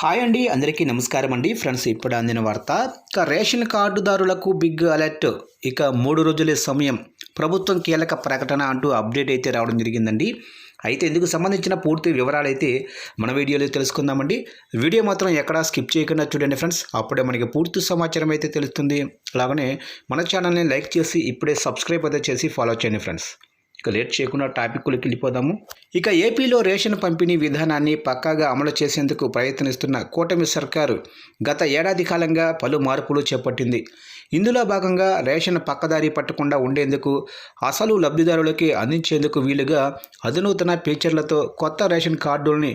Hi అండి అందరికీ నమస్కారం అండి. ఫ్రెండ్స్ ఇప్పుడు అందిన వార్త ఇక రేషన్ కార్డుదారులకు బిగ్ అలర్ట్. ఇక మూడు రోజుల సమయం. ప్రభుత్వం కీలక ప్రకటన అంటూ అప్డేట్ అయితే రావడం జరిగిందండి. అయితే ఇందుకు సంబంధించిన పూర్తి వివరాలు అయితే మన వీడియోలో తెలుసుకుందామండి. వీడియో మాత్రం ఎక్కడా స్కిప్ చేయకుండా చూడండి ఫ్రెండ్స్. అప్పుడే మనకి పూర్తి సమాచారం అయితే తెలుస్తుంది. అలాగనే మన ఛానల్ని లైక్ చేసి ఇప్పుడే సబ్స్క్రైబ్ అయితే చేసి ఫాలో చేయండి ఫ్రెండ్స్. ఇక లేట్ చేయకుండా టాపిక్లోకి వెళ్ళిపోదాము. ఇక ఏపీలో రేషన్ పంపిణీ విధానాన్ని పక్కాగా అమలు చేసేందుకు ప్రయత్నిస్తున్న కూటమి సర్కారు గత ఏడాది కాలంగా పలు మార్పులు చేపట్టింది. ఇందులో భాగంగా రేషన్ పక్కదారి పట్టకుండా ఉండేందుకు అసలు లబ్ధిదారులకి అందించేందుకు వీలుగా అధునూతన ఫీచర్లతో కొత్త రేషన్ కార్డుల్ని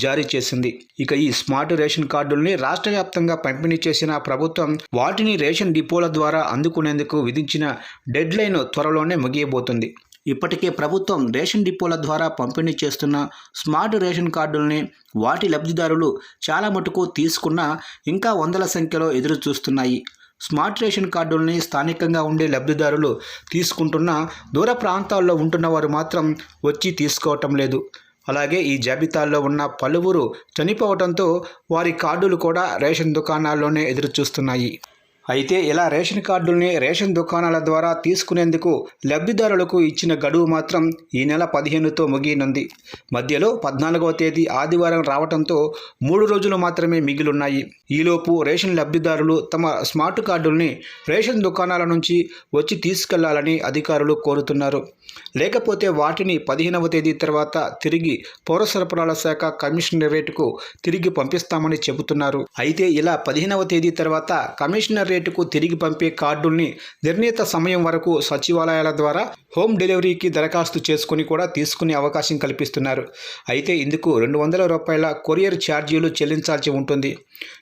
జారీ చేసింది. ఇక ఈ స్మార్ట్ రేషన్ కార్డుల్ని రాష్ట్ర వ్యాప్తంగా పంపిణీ చేసిన ప్రభుత్వం వాటిని రేషన్ డిపోల ద్వారా అందుకునేందుకు విధించిన డెడ్లైన్ త్వరలోనే ముగియబోతుంది. ఇప్పటికే ప్రభుత్వం రేషన్ డిపోల ద్వారా పంపిణీ చేస్తున్న స్మార్ట్ రేషన్ కార్డుల్ని వాటి లబ్ధిదారులు చాలా మటుకు తీసుకున్న ఇంకా వందల సంఖ్యలో ఎదురు చూస్తున్నాయి స్మార్ట్ రేషన్ కార్డుల్ని స్థానికంగా ఉండే లబ్ధిదారులు తీసుకుంటున్న దూర ప్రాంతాల్లో ఉంటున్న వారు మాత్రం వచ్చి తీసుకోవటం లేదు. అలాగే ఈ జాబితాల్లో ఉన్న పలువురు చనిపోవడంతో వారి కార్డులు కూడా రేషన్ దుకాణాల్లోనే ఎదురు చూస్తున్నాయి అయితే ఇలా రేషన్ కార్డుల్ని రేషన్ దుకాణాల ద్వారా తీసుకునేందుకు లబ్ధిదారులకు ఇచ్చిన గడువు మాత్రం ఈ నెల పదిహేనుతో ముగియనుంది. మధ్యలో పద్నాలుగవ తేదీ ఆదివారం రావడంతో మూడు రోజులు మాత్రమే మిగిలున్నాయి. ఈలోపు రేషన్ లబ్ధిదారులు తమ స్మార్ట్ కార్డుల్ని రేషన్ దుకాణాల నుంచి వచ్చి తీసుకెళ్ళాలని అధికారులు కోరుతున్నారు. లేకపోతే వాటిని పదిహేనవ తేదీ తర్వాత తిరిగి పౌర సరఫరాల శాఖ కమిషనరేట్కు తిరిగి పంపిస్తామని చెబుతున్నారు. అయితే ఇలా పదిహేనవ తేదీ తర్వాత వెబ్సైట్కు తిరిగి పంపే కార్డుల్ని నిర్ణీత సమయం వరకు సచివాలయాల ద్వారా హోమ్ డెలివరీకి దరఖాస్తు చేసుకుని కూడా తీసుకునే అవకాశం కల్పిస్తున్నారు. అయితే ఇందుకు రెండు వందల రూపాయల కొరియర్ ఛార్జీలు చెల్లించాల్సి ఉంటుంది.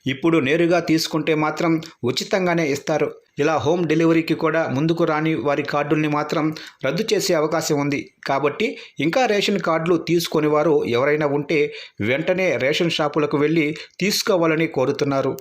ఇప్పుడు నేరుగా తీసుకుంటే మాత్రం ఉచితంగానే ఇస్తారు. ఇలా హోమ్ డెలివరీకి కూడా ముందుకు రాని వారి కార్డుల్ని మాత్రం రద్దు చేసే అవకాశం ఉంది. కాబట్టి ఇంకా రేషన్ కార్డులు తీసుకొని వారు ఎవరైనా ఉంటే వెంటనే రేషన్ షాపులకు వెళ్ళి తీసుకోవాలని కోరుతున్నారు.